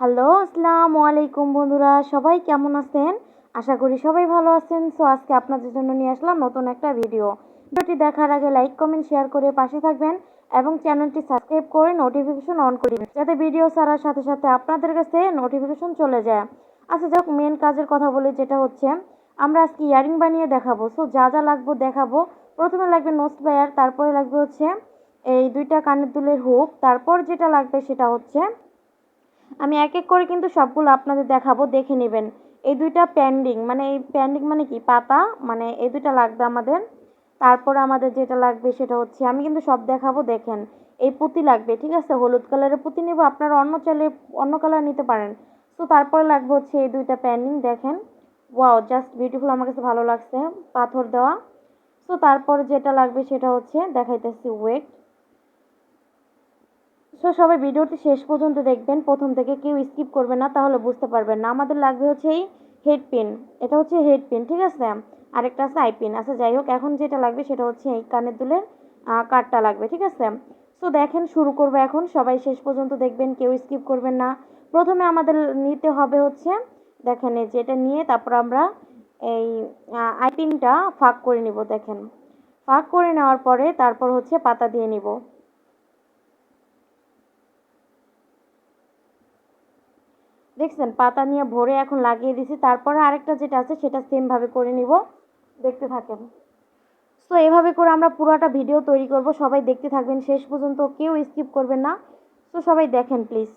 Hello, আসসালামু আলাইকুম বন্ধুরা, সবাই কেমন আছেন? আশা করি সবাই ভালো আছেন। সো আজকে আপনাদের জন্য নিয়ে আসলাম নতুন একটা ভিডিও ভিডিওটি দেখার আগে লাইক কমেন্ট শেয়ার করে পাশে থাকবেন এবং চ্যানেলটি সাবস্ক্রাইব করে নোটিফিকেশন অন করে যাতে ভিডিও ছাড়ার সাথে সাথে আপনাদের কাছে নোটিফিকেশন চলে যায়। আচ্ছা যাক মেন কাজের কথা বলি, যেটা হচ্ছে, আমরা আজকে ইয়ারিং বানিয়ে দেখাবো। সো যা যা লাগবে দেখাবো। প্রথমে লাগবে নোজ প্লেয়ার তারপরে লাগবে হচ্ছে এই দুইটা কানের দুলের হুক তারপর যেটা লাগবে সেটা হচ্ছে আমি এক এক করে কিন্তু সবগুলো আপনাদের দেখাবো, দেখে নেবেন। এই দুইটা প্যান্ডিং মানে এই প্যান্ডিং মানে কি? পাতা মানে এই দুইটা লাগবে আমাদের। তারপর আমাদের যেটা লাগবে সেটা হচ্ছে, আমি কিন্তু সব দেখাবো, দেখেন। এই পুঁতি লাগবে, ঠিক আছে? হলুদ কালারের পুঁতি নেব, আপনারা অন্য চাইলে অন্য কালার নিতে পারেন। তো তারপরে লাগবে হচ্ছে এই দুইটা প্যান্ডিং দেখেন। ওয়াও জাস্ট বিউটিফুল আমার কাছে ভালো লাগছে পাথর দেওয়া। তো তারপর যেটা লাগবে সেটা হচ্ছে, দেখাইতেছি ওয়েট সো সবাই ভিডিওটি শেষ পর্যন্ত দেখবেন, প্রথম থেকে কেউ স্কিপ করবে না, তাহলে বুঝতে পারবেন না। আমাদের লাগবে হচ্ছে এই হেড পিন এটা হচ্ছে হেড পিন ঠিক আছে? আরেকটা আছে আই পিন আচ্ছা যাই হোক, এখন যেটা লাগবে সেটা হচ্ছে এই কানের দুলের কাঠটা লাগবে, ঠিক আছে? সো দেখেন, শুরু করব এখন, সবাই শেষ পর্যন্ত দেখবেন, কেউ স্কিপ করবেন না। প্রথমে আমাদের নিতে হবে হচ্ছে, দেখেন এই যে এটা নিয়ে তারপর আমরা এই আই পিনটা ফাঁক করে নিব, দেখেন। ফাঁক করে নেওয়ার পরে তারপর হচ্ছে পাতা দিয়ে নিব। দেখছেন, পাতা নিয়ে ভরে এখন লাগিয়ে দিছি, তারপরে আরেকটা যেটা আছে সেটা সেমভাবে করে নিব। দেখতে থাকেন। সো এভাবে করে আমরা পুরোটা ভিডিও তৈরি করব। সবাই দেখতে থাকবেন। শেষ পর্যন্ত কেউ স্কিপ করবেন না। তো সবাই দেখেন প্লিজ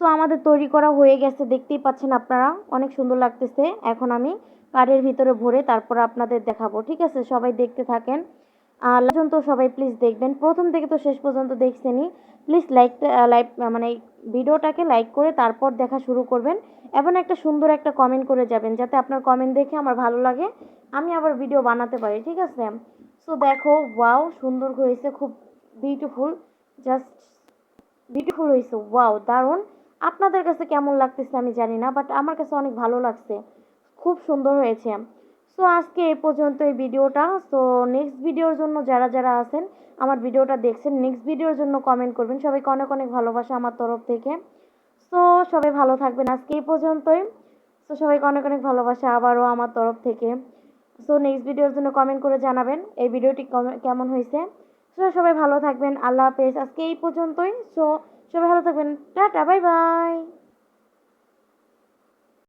সো আমাদের তৈরি করা হয়ে গেছে, দেখতেই পাচ্ছেন আপনারা। অনেক সুন্দর লাগতেছে। এখন আমি কারের ভিতরে ভরে তারপর আপনাদের দেখাবো, ঠিক আছে? সবাই দেখতে থাকেন। আর পর্যন্ত সবাই প্লিজ দেখবেন। প্রথম থেকে তো শেষ পর্যন্ত দেখছেনই। প্লিজ লাইক লাইক মানে ভিডিওটাকে লাইক করে তারপর দেখা শুরু করবেন। এবং একটা সুন্দর একটা কমেন্ট করে যাবেন, যাতে আপনার কমেন্ট দেখে আমার ভালো লাগে। আমি আবার ভিডিও বানাতে পারি, ঠিক আছে? সো দেখো ওয়াও সুন্দর হয়েছে, খুব বিউটিফুল জাস্ট বিউটিফুল হয়েছে ওয়াও দারুণ। আপনাদের কাছে কেমন লাগতেছে আমি জানি না বাট আমার কাছে অনেক ভালো লাগছে। খুব সুন্দর হয়েছে। সো আজকে এই পর্যন্ত এই ভিডিওটা। সো নেক্সট ভিডিওর জন্য যারা যারা আছেন, আমার ভিডিওটা দেখছেন নেক্সট ভিডিওর জন্য কমেন্ট করবেন। সবাইকে অনেক অনেক ভালোবাসা আমার তরফ থেকে। সো সবাই ভালো থাকবেন আজকে এই পর্যন্তই। সো সবাইকে অনেক অনেক ভালোবাসা আবারও আমার তরফ থেকে। সো নেক্সট ভিডিওর জন্য কমেন্ট করে জানাবেন এই ভিডিওটি কেমন হয়েছে। সো সবাই ভালো থাকবেন। আল্লাহ হাফেজ। আজকে এই পর্যন্তই। সো সবাই ভালো থাকবেন। Tata bye bye